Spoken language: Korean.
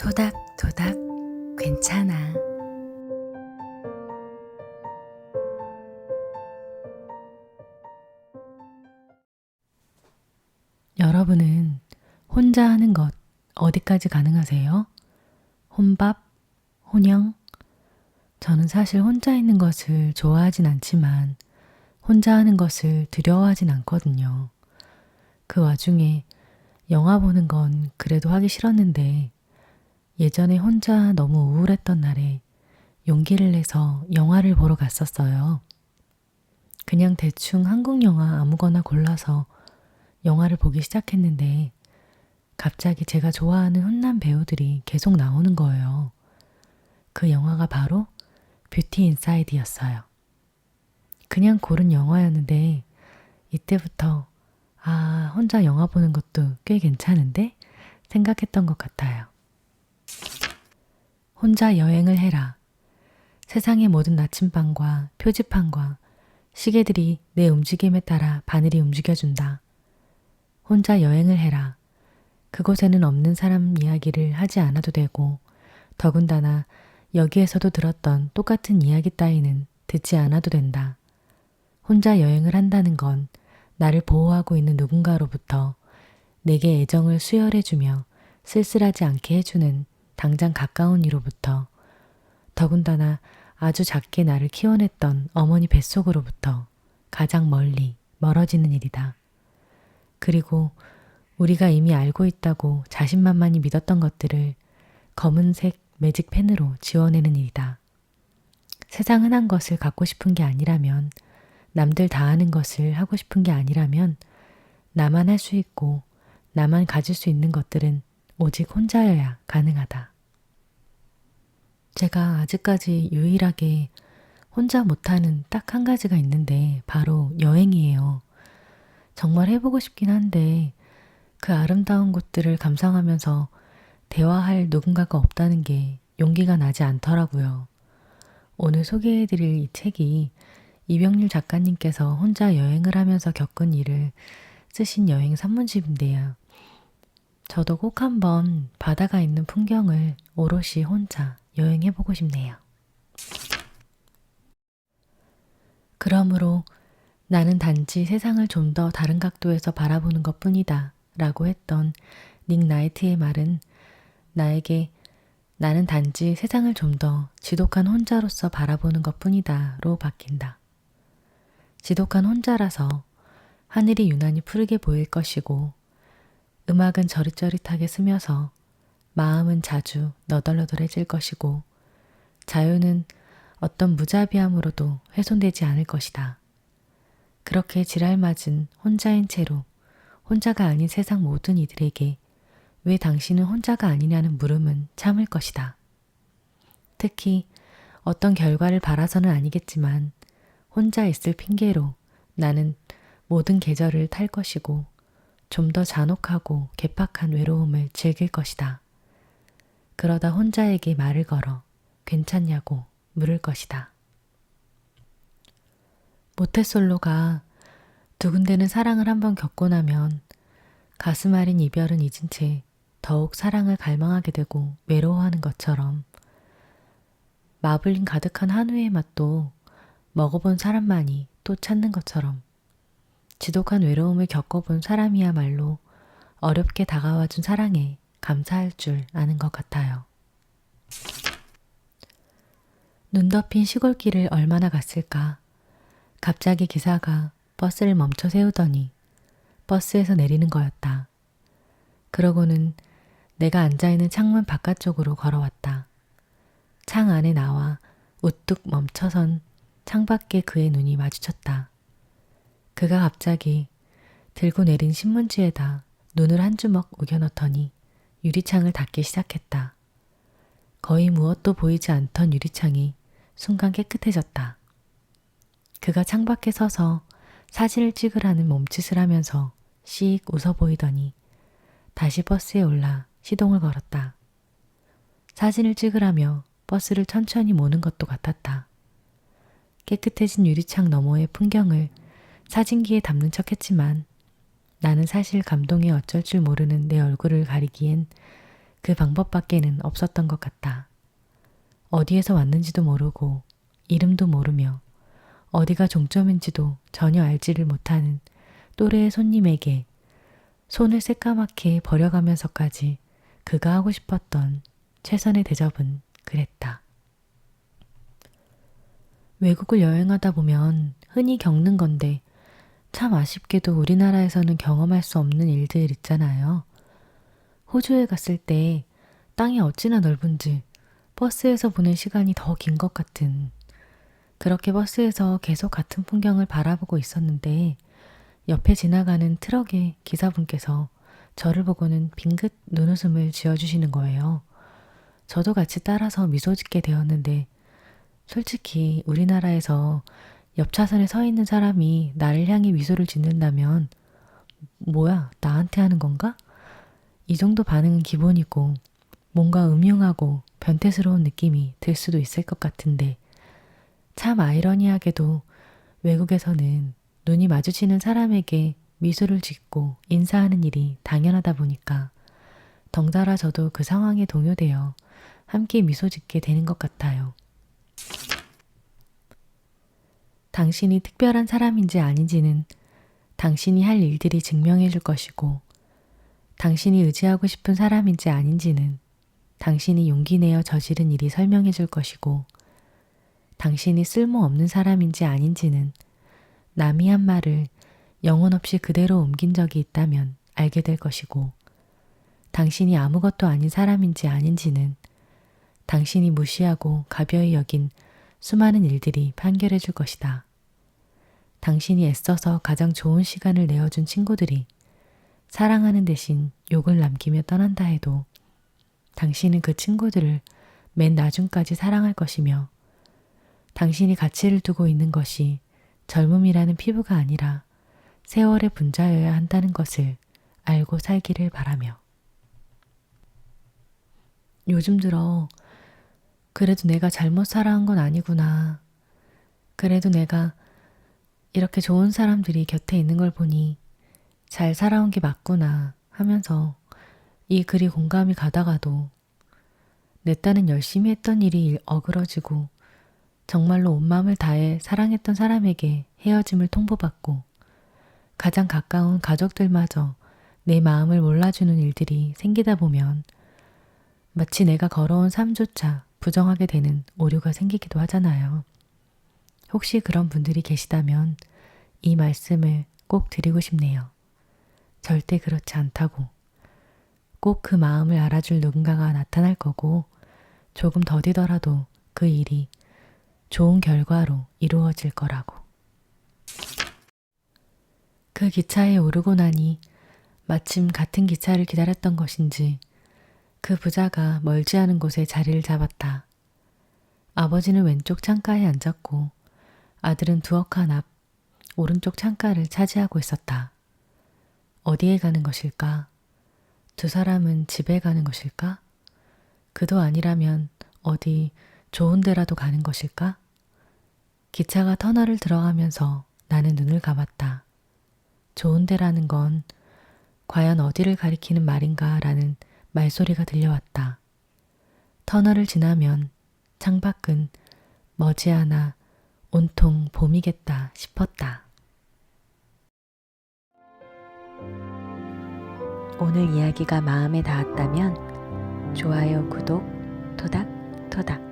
토닥토닥 괜찮아. 여러분은 혼자 하는 것 어디까지 가능하세요? 혼밥? 혼영? 저는 사실 혼자 있는 것을 좋아하진 않지만 혼자 하는 것을 두려워하진 않거든요. 그 와중에 영화 보는 건 그래도 하기 싫었는데 예전에 혼자 너무 우울했던 날에 용기를 내서 영화를 보러 갔었어요. 그냥 대충 한국 영화 아무거나 골라서 영화를 보기 시작했는데 갑자기 제가 좋아하는 훈남 배우들이 계속 나오는 거예요. 그 영화가 바로 뷰티 인사이드였어요. 그냥 고른 영화였는데 이때부터 아, 혼자 영화 보는 것도 꽤 괜찮은데 생각했던 것 같아요. 혼자 여행을 해라. 세상의 모든 나침반과 표지판과 시계들이 내 움직임에 따라 바늘이 움직여준다. 혼자 여행을 해라. 그곳에는 없는 사람 이야기를 하지 않아도 되고, 더군다나 여기에서도 들었던 똑같은 이야기 따위는 듣지 않아도 된다. 혼자 여행을 한다는 건 나를 보호하고 있는 누군가로부터 내게 애정을 수혈해주며 쓸쓸하지 않게 해주는 당장 가까운 이로부터 더군다나 아주 작게 나를 키워냈던 어머니 뱃속으로부터 가장 멀리 멀어지는 일이다. 그리고 우리가 이미 알고 있다고 자신만만히 믿었던 것들을 검은색 매직 펜으로 지워내는 일이다. 세상 흔한 것을 갖고 싶은 게 아니라면, 남들 다 하는 것을 하고 싶은 게 아니라면, 나만 할 수 있고, 나만 가질 수 있는 것들은 오직 혼자여야 가능하다. 제가 아직까지 유일하게 혼자 못하는 딱 한 가지가 있는데 바로 여행이에요. 정말 해보고 싶긴 한데 그 아름다운 곳들을 감상하면서 대화할 누군가가 없다는 게 용기가 나지 않더라고요. 오늘 소개해드릴 이 책이 이병률 작가님께서 혼자 여행을 하면서 겪은 일을 쓰신 여행 산문집인데요. 저도 꼭 한번 바다가 있는 풍경을 오롯이 혼자 여행해보고 싶네요. 그러므로 나는 단지 세상을 좀 더 다른 각도에서 바라보는 것 뿐이다 라고 했던 닉 나이트의 말은 나에게 나는 단지 세상을 좀 더 지독한 혼자로서 바라보는 것 뿐이다 로 바뀐다. 지독한 혼자라서 하늘이 유난히 푸르게 보일 것이고 음악은 저릿저릿하게 스며서 마음은 자주 너덜너덜해질 것이고 자유는 어떤 무자비함으로도 훼손되지 않을 것이다. 그렇게 지랄맞은 혼자인 채로 혼자가 아닌 세상 모든 이들에게 왜 당신은 혼자가 아니냐는 물음은 참을 것이다. 특히 어떤 결과를 바라서는 아니겠지만 혼자 있을 핑계로 나는 모든 계절을 탈 것이고 좀 더 잔혹하고 개팍한 외로움을 즐길 것이다. 그러다 혼자에게 말을 걸어 괜찮냐고 물을 것이다. 모태솔로가 두근대는 사랑을 한번 겪고 나면 가슴 아린 이별은 잊은 채 더욱 사랑을 갈망하게 되고 외로워하는 것처럼 마블링 가득한 한우의 맛도 먹어본 사람만이 또 찾는 것처럼 지독한 외로움을 겪어본 사람이야말로 어렵게 다가와준 사랑에 감사할 줄 아는 것 같아요. 눈 덮인 시골길을 얼마나 갔을까. 갑자기 기사가 버스를 멈춰 세우더니 버스에서 내리는 거였다. 그러고는 내가 앉아있는 창문 바깥쪽으로 걸어왔다. 창 안에 나와 우뚝 멈춰선 창밖에 그의 눈이 마주쳤다. 그가 갑자기 들고 내린 신문지에다 눈을 한 주먹 우겨넣더니 유리창을 닫기 시작했다. 거의 무엇도 보이지 않던 유리창이 순간 깨끗해졌다. 그가 창밖에 서서 사진을 찍으라는 몸짓을 하면서 씩 웃어 보이더니 다시 버스에 올라 시동을 걸었다. 사진을 찍으라며 버스를 천천히 모는 것도 같았다. 깨끗해진 유리창 너머의 풍경을 사진기에 담는 척 했지만 나는 사실 감동에 어쩔 줄 모르는 내 얼굴을 가리기엔 그 방법밖에는 없었던 것 같다. 어디에서 왔는지도 모르고 이름도 모르며 어디가 종점인지도 전혀 알지를 못하는 또래의 손님에게 손을 새까맣게 버려가면서까지 그가 하고 싶었던 최선의 대접은 그랬다. 외국을 여행하다 보면 흔히 겪는 건데 참 아쉽게도 우리나라에서는 경험할 수 없는 일들 있잖아요. 호주에 갔을 때 땅이 어찌나 넓은지 버스에서 보낸 시간이 더 긴 것 같은 그렇게 버스에서 계속 같은 풍경을 바라보고 있었는데 옆에 지나가는 트럭의 기사분께서 저를 보고는 빙긋 눈웃음을 지어주시는 거예요. 저도 같이 따라서 미소 짓게 되었는데 솔직히 우리나라에서 옆 차선에 서 있는 사람이 나를 향해 미소를 짓는다면 뭐야 나한테 하는 건가? 이 정도 반응은 기본이고 뭔가 음흉하고 변태스러운 느낌이 들 수도 있을 것 같은데 참 아이러니하게도 외국에서는 눈이 마주치는 사람에게 미소를 짓고 인사하는 일이 당연하다 보니까 덩달아 저도 그 상황에 동요되어 함께 미소 짓게 되는 것 같아요. 당신이 특별한 사람인지 아닌지는 당신이 할 일들이 증명해 줄 것이고, 당신이 의지하고 싶은 사람인지 아닌지는 당신이 용기 내어 저지른 일이 설명해 줄 것이고, 당신이 쓸모없는 사람인지 아닌지는 남이 한 말을 영혼 없이 그대로 옮긴 적이 있다면 알게 될 것이고, 당신이 아무것도 아닌 사람인지 아닌지는 당신이 무시하고 가벼이 여긴 수많은 일들이 판결해 줄 것이다. 당신이 애써서 가장 좋은 시간을 내어준 친구들이 사랑하는 대신 욕을 남기며 떠난다 해도 당신은 그 친구들을 맨 나중까지 사랑할 것이며 당신이 가치를 두고 있는 것이 젊음이라는 피부가 아니라 세월의 분자여야 한다는 것을 알고 살기를 바라며 요즘 들어 그래도 내가 잘못 살아온 건 아니구나. 그래도 내가 이렇게 좋은 사람들이 곁에 있는 걸 보니 잘 살아온 게 맞구나 하면서 이 글이 공감이 가다가도 내 딴은 열심히 했던 일이 어그러지고 정말로 온 마음을 다해 사랑했던 사람에게 헤어짐을 통보받고 가장 가까운 가족들마저 내 마음을 몰라주는 일들이 생기다 보면 마치 내가 걸어온 삶조차 부정하게 되는 오류가 생기기도 하잖아요. 혹시 그런 분들이 계시다면 이 말씀을 꼭 드리고 싶네요. 절대 그렇지 않다고. 꼭 그 마음을 알아줄 누군가가 나타날 거고 조금 더디더라도 그 일이 좋은 결과로 이루어질 거라고. 그 기차에 오르고 나니 마침 같은 기차를 기다렸던 것인지 그 부자가 멀지 않은 곳에 자리를 잡았다. 아버지는 왼쪽 창가에 앉았고 아들은 두억한 앞 오른쪽 창가를 차지하고 있었다. 어디에 가는 것일까? 두 사람은 집에 가는 것일까? 그도 아니라면 어디 좋은 데라도 가는 것일까? 기차가 터널을 들어가면서 나는 눈을 감았다. 좋은 데라는 건 과연 어디를 가리키는 말인가 라는 말소리가 들려왔다. 터널을 지나면 창밖은 머지않아 온통 봄이겠다 싶었다. 오늘 이야기가 마음에 닿았다면 좋아요, 구독, 토닥토닥